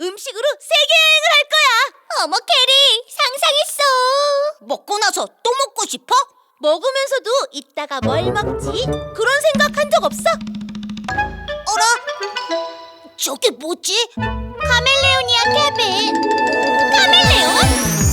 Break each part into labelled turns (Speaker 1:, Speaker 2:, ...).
Speaker 1: 음식으로 세계 여행을 할 거야. 어머 캐리, 상상했어. 먹고 나서 또 먹고 싶어?
Speaker 2: 먹으면서도 이따가 뭘 먹지? 그런 생각한 적 없어?
Speaker 1: 어라? 저게 뭐지?
Speaker 2: 카멜레온이야, 케빈. 카멜레온?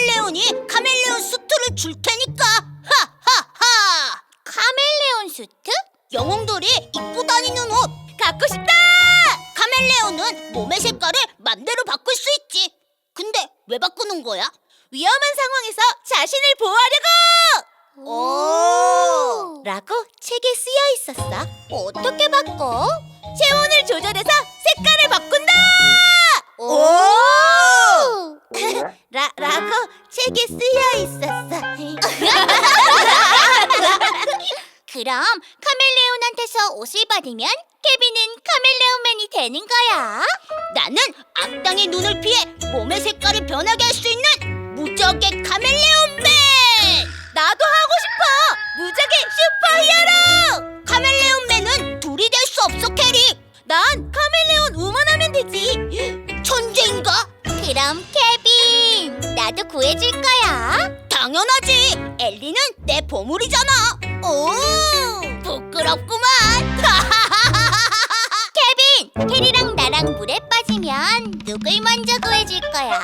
Speaker 2: 카멜레온이 카멜레온
Speaker 1: 수트를 줄 테니까. 하하하.
Speaker 2: 카멜레온 수트?
Speaker 1: 영웅들이 입고 다니는 옷.
Speaker 2: 갖고 싶다
Speaker 1: 카멜레온은 몸의 색깔을 맘대로 바꿀 수 있지. 근데 왜 바꾸는 거야?
Speaker 2: 위험한 상황에서 자신을 보호하려고
Speaker 1: 오.
Speaker 2: 라고 책에 쓰여 있었어 어떻게 바꿔? 체온을 조절해서 색깔을 바꾼다
Speaker 1: 오!
Speaker 2: 라, 라고 책에 쓰여 있었어. 그럼 카멜레온한테서 옷을 받으면 케빈은 카멜레온맨이 되는 거야.
Speaker 1: 나는 악당의 눈을 피해 몸의 색깔을 변하게 할 수 있는 무적의 카멜레온 내 보물이잖아. 오, 부끄럽구만.
Speaker 2: 케빈, 테리랑 나랑 물에 빠지면 누굴 먼저 구해줄 거야?